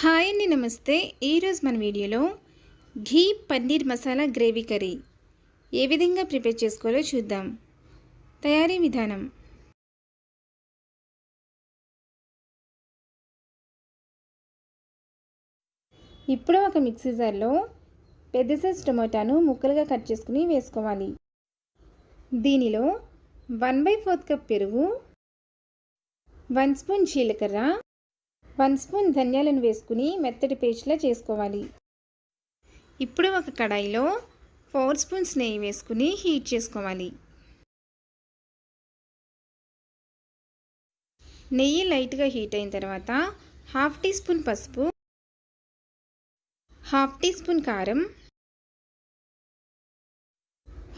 Hi అండి నమస్తే. ఈరోజు మన వీడియోలో ఘీ పన్నీర్ మసాలా గ్రేవీ కర్రీ ఏ విధంగా ప్రిపేర్ చేసుకోవాలో చూద్దాం. తయారీ విధానం. ఇప్పుడు ఒక మిక్సీ జార్లో పెద్ద సైజ్ టొమాటాను ముక్కలుగా కట్ చేసుకుని వేసుకోవాలి. దీనిలో వన్ బై ఫోర్త్ కప్ పెరుగు వన్ స్పూన్ జీలకర్ర వన్ స్పూన్ ధనియాలను వేసుకుని మెత్తటి పేస్ట్లా చేసుకోవాలి. ఇప్పుడు ఒక కడాయిలో ఫోర్ స్పూన్స్ నెయ్యి వేసుకుని హీట్ చేసుకోవాలి. నెయ్యి లైట్గా హీట్ అయిన తర్వాత హాఫ్ టీ స్పూన్ పసుపు హాఫ్ టీ స్పూన్ కారం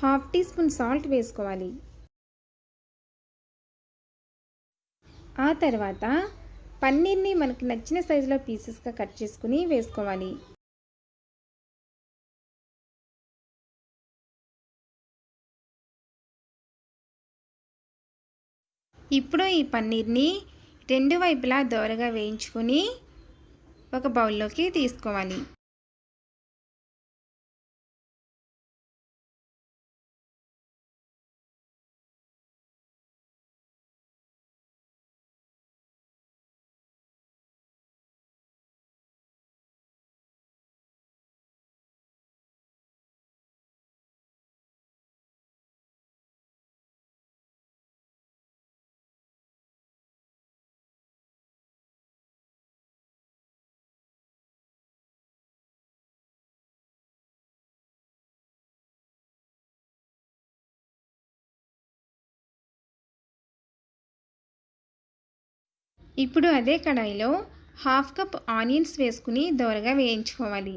హాఫ్ టీ స్పూన్ సాల్ట్ వేసుకోవాలి. ఆ తర్వాత పన్నీర్ని మనకు నచ్చిన సైజులో పీసెస్గా కట్ చేసుకుని వేసుకోవాలి. ఇప్పుడు ఈ పన్నీర్ని రెండు వైపులా దోరగా వేయించుకొని ఒక బౌల్లోకి తీసుకోవాలి. ఇప్పుడు అదే కడాయిలో హాఫ్ కప్ ఆనియన్స్ వేసుకుని దోరగా వేయించుకోవాలి.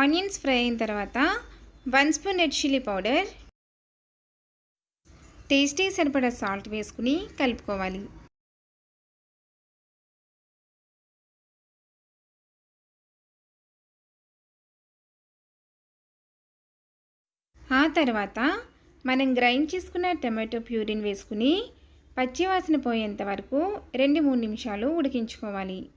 ఆనియన్స్ ఫ్రై అయిన తర్వాత one spoon red chilli powder tasty సరిపడా సాల్ట్ వేసుకుని కలుపుకోవాలి. ఆ తర్వాత మనం గ్రైండ్ చేసుకున్న టమాటో ప్యూరిన్ వేసుకుని పచ్చివాసన పోయేంత వరకు రెండు మూడు నిమిషాలు ఉడికించుకోవాలి.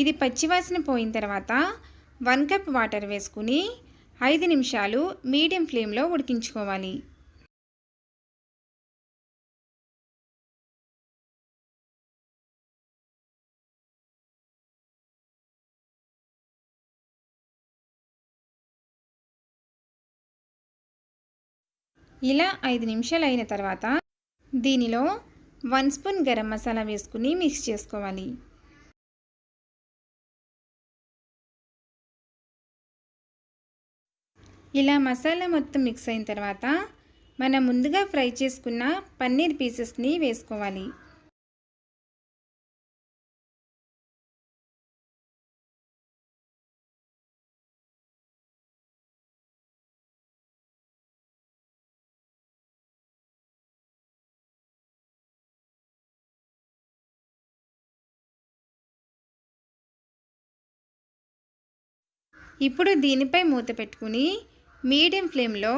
ఇది పచ్చివాసన పోయిన తర్వాత వన్ కప్ వాటర్ వేసుకుని ఐదు నిమిషాలు మీడియం ఫ్లేమ్లో ఉడికించుకోవాలి. ఇలా ఐదు నిమిషాలు అయిన తర్వాత దీనిలో వన్ స్పూన్ గరం మసాలా వేసుకుని మిక్స్ చేసుకోవాలి. ఇలా మసాలా మొత్తం మిక్స్ అయిన తర్వాత మనం ముందుగా ఫ్రై చేసుకున్న పన్నీర్ పీసెస్ని వేసుకోవాలి. ఇప్పుడు దీనిపై మూత పెట్టుకుని మీడియం ఫ్లేమ్లో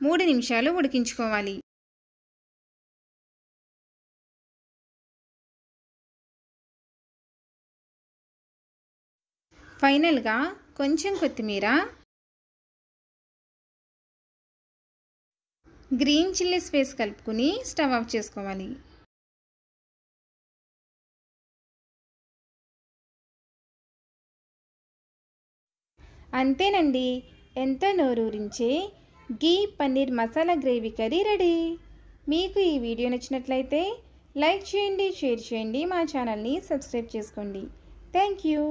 మూడు నిమిషాలు ఉడికించుకోవాలి. ఫైనల్గా కొంచెం కొత్తిమీర గ్రీన్ చిల్లీస్ స్పేస్ కలుపుకుని స్టవ్ ఆఫ్ చేసుకోవాలి. అంతేనండి. ఎంతో నోరూరించే? Ghee paneer masala gravy curry ready. మీకు ఈ వీడియో నచ్చినట్లయితే లైక్ చేయండి షేర్ చేయండి మా ఛానల్ని సబ్స్క్రైబ్ చేసుకోండి. Thank you.